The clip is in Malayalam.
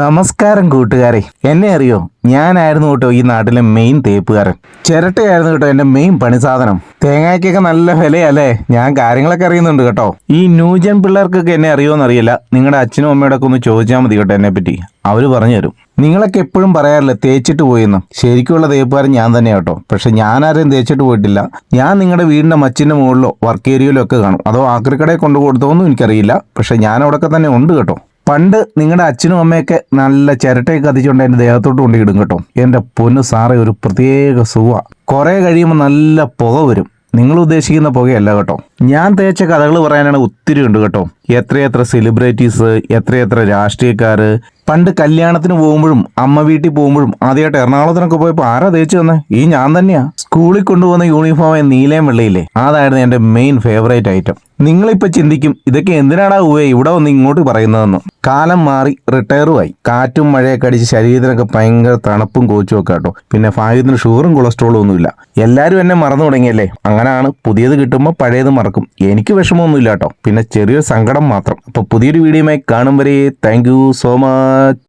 നമസ്കാരം കൂട്ടുകാരെ. എന്നെ അറിയോ? ഞാനായിരുന്നു കേട്ടോ ഈ നാട്ടിലെ മെയിൻ തേപ്പുകാരൻ. ചിരട്ടയായിരുന്നു കേട്ടോ എന്റെ മെയിൻ പണി സാധനം. തേങ്ങയ്ക്കൊക്കെ നല്ല വിലയല്ലേ? ഞാൻ കാര്യങ്ങളൊക്കെ അറിയുന്നുണ്ട് കേട്ടോ. ഈ ന്യൂജൻ പിള്ളേർക്കൊക്കെ എന്നെ അറിയുമോ അറിയില്ല. നിങ്ങളുടെ അച്ഛനും അമ്മയോടൊക്കെ ഒന്ന് ചോദിച്ചാൽ മതി കേട്ടോ എന്നെ പറ്റി. അവർ പറഞ്ഞു തരും. നിങ്ങളൊക്കെ എപ്പോഴും പറയാറില്ല തേച്ചിട്ട് പോയെന്ന്. ശരിക്കുള്ള തേപ്പുകാരൻ ഞാൻ തന്നെ കേട്ടോ. പക്ഷെ ഞാൻ ആരെയും തേച്ചിട്ട് പോയിട്ടില്ല. ഞാൻ നിങ്ങളുടെ വീടിന്റെ മച്ചിന്റെ മുകളിലോ വർക്ക് ഏരിയയിലോ ഒക്കെ കാണും. അതോ ആക്രിക്കടയിൽ കൊണ്ടു കൊടുത്തോന്നും എനിക്കറിയില്ല. പക്ഷെ ഞാൻ അവിടെയൊക്കെ തന്നെ ഉണ്ട് കേട്ടോ. പണ്ട് നിങ്ങളുടെ അച്ഛനും അമ്മയൊക്കെ നല്ല ചിരട്ടയൊക്കെ കത്തിച്ചുകൊണ്ട് എന്റെ ദേഹത്തോട്ട് കൊണ്ടിടും കേട്ടോ. എന്റെ പൊന്ന് സാറേ ഒരു പ്രത്യേക സുഖ കുറേ കഴിയുമ്പോൾ നല്ല പുക വരും. നിങ്ങൾ ഉദ്ദേശിക്കുന്ന പുകയല്ല കേട്ടോ. ഞാൻ തേച്ച കഥകൾ പറയാനാണ് ഒത്തിരി ഉണ്ട് കേട്ടോ. എത്രയെത്ര സെലിബ്രിറ്റീസ് എത്രയെത്ര രാഷ്ട്രീയക്കാർ പണ്ട് കല്യാണത്തിന് പോകുമ്പോഴും അമ്മ വീട്ടിൽ പോകുമ്പോഴും ആദ്യമായിട്ട് എറണാകുളത്തിനൊക്കെ പോയപ്പോൾ ആരാ തേച്ച് തന്നെ? ഈ ഞാൻ തന്നെയാ. സ്കൂളിൽ കൊണ്ടുപോകുന്ന യൂണിഫോമേ നീലയും വെള്ളയില്ലേ? അതായിരുന്നു എന്റെ മെയിൻ ഫേവറേറ്റ് ഐറ്റം നിങ്ങളിപ്പോൾ ചിന്തിക്കും ഇതൊക്കെ എന്തിനാടാ ഉവേ ഇവിടെ വന്ന് ഇങ്ങോട്ട് പറയുന്നതെന്ന്? കാലം മാറി റിട്ടയറുമായി കാറ്റും മഴയൊക്കെ അടിച്ച് ശരീരത്തിനൊക്കെ ഭയങ്കര തണുപ്പും കോച്ചും ഒക്കെ കേട്ടോ. പിന്നെ ഭാഗ്യത്തിന് ഷുഗറും കൊളസ്ട്രോളും ഒന്നുമില്ല. എല്ലാവരും എന്നെ മറന്നു തുടങ്ങിയല്ലേ? അങ്ങനെയാണ് പുതിയത് കിട്ടുമ്പോൾ പഴയത് മറക്കും. എനിക്ക് വിഷമമൊന്നുമില്ല കേട്ടോ. പിന്നെ ചെറിയൊരു സങ്കടം മാത്രം. അപ്പോൾ പുതിയൊരു വീഡിയോയുമായി കാണും വരെ. Thank so much